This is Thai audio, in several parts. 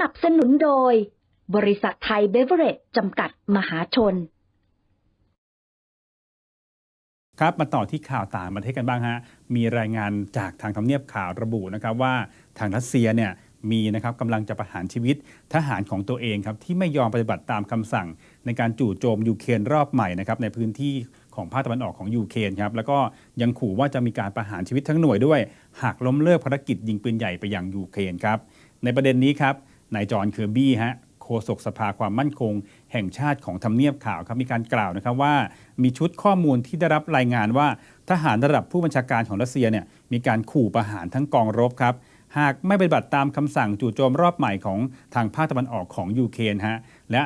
นับสนุนโดย บริษัทไทยเบเวอเรจจำกัดมหาชน ครับมาต่อที่ข่าวต่างประเทศกันบ้างฮะ มีรายงานจากทางทำเนียบข่าวระบุนะครับว่าทางรัสเซียเนี่ยมีนะครับกำลังจะประหารชีวิตทหารของตัวเองครับที่ไม่ยอมปฏิบัติตามคำสั่ง ในการจู่โจมยูเครนรอบใหม่นะครับในพื้นที่ของภาคตะวันออกของยูเครนครับแล้วก็ยังขู่ว่าจะมีการประหารชีวิตทั้งหน่วยด้วย หากล้มเลิกภารกิจยิงปืนใหญ่ไปยังยูเครนครับในประเด็นนี้ครับ นายจอห์นเคอร์บี้ฮะโฆษกสภาความมั่นคง แห่งชาติของทำเนียบข่าวครับมีการกล่าวนะครับว่ามีชุดข้อมูลที่ได้รับรายงานว่า ทหารระดับผู้บัญชาการของรัสเซียเนี่ยมีการขู่ประหารทั้งกองรบครับหากไม่ปฏิบัติตามคำสั่งจู่โจมรอบใหม่ของทางภาคตะวันออกของยูเครนฮะและ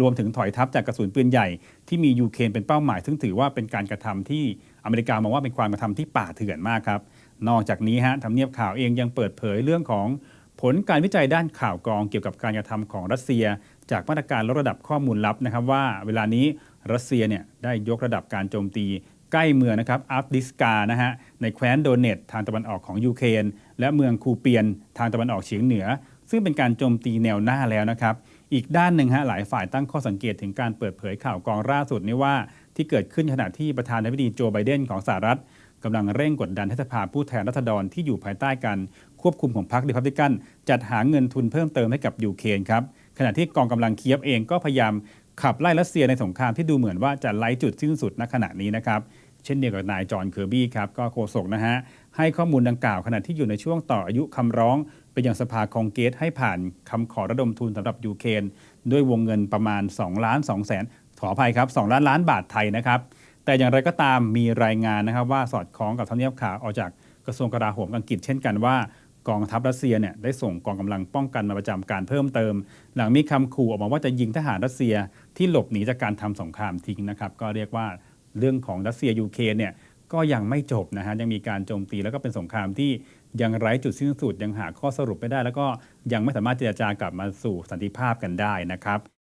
รวมถึงถอยทัพจากกระสุนปืนใหญ่ที่มียูเครนเป็นเป้าหมาย ซึ่งถือว่าเป็นการกระทำที่อเมริกามองว่าเป็นความกระทำที่ป่าเถื่อนมากครับ นอกจากนี้ฮะทำเนียบข่าวเองยังเปิดเผยเรื่องของ ผลการวิจัยด้านข่าวกรองเกี่ยวกับการกระทำของรัสเซีย จากมาตรการลดระดับข้อมูลลับนะครับว่าเวลานี้รัสเซียเนี่ยได้ยกระดับการโจมตีใกล้เมืองนะครับอัฟดิสกานะฮะในแคว้นโดเนตทางตะวันออกของยูเครนและเมืองคูเปียนทางตะวันออกเฉียงเหนือ ซึ่งเป็นการโจมตีแนวหน้าแล้วนะครับ อีกด้านหนึ่งฮะหลายฝ่ายตั้งข้อสังเกตถึงการเปิดเผยข่าวกรองล่าสุดนี้ว่า ที่เกิดขึ้นขณะที่ประธานาธิบดีโจไบเดนของสหรัฐกำลังเร่งกดดันให้สภาผู้แทนราษฎรที่อยู่ภายใต้การ ควบคุมของพรรครีพับลิกันจัดหาเงินทุนเพิ่มเติมให้กับยูเครนครับขณะที่กองกำลังเคียฟเองก็พยายามขับไล่รัสเซียในสงครามที่ดูเหมือนว่าจะไร้จุดสิ้นสุดณขณะนี้นะครับเช่นเดียวกับนายจอห์นเคอร์บี้ครับก็โฆษกนะฮะให้ข้อมูลดังกล่าวขณะที่อยู่ในช่วงต่ออายุคำร้องไปยังสภาคองเกรสให้ผ่านคำขอระดมทุนสำหรับยูเครนด้วยวงเงินประมาณ2ล้าน2แสนขออภัยครับ2ล้านล้านบาทไทยนะครับแต่อย่างไรก็ตามมีรายงานนะครับว่าสอดคล้องกับทำเนียบข่าวออกจากกระทรวงกลาโหมอังกฤษเช่นกันว่า กองทัพรัสเซียเนี่ยได้ส่งกองกำลังป้องกันมาประจำการเพิ่มเติม หลังมีคำขู่ออกมาว่าจะยิงทหารรัสเซียที่หลบหนีจากการทำสงครามทิ้งนะครับ ก็เรียกว่าเรื่องของรัสเซียยูเครนเนี่ยก็ยังไม่จบนะฮะยังมีการโจมตีแล้วก็เป็นสงครามที่ยังไร้จุดสิ้นสุดยังหาข้อสรุปไม่ได้ แล้วก็ยังไม่สามารถเจรจากลับมาสู่สันติภาพกันได้นะครับ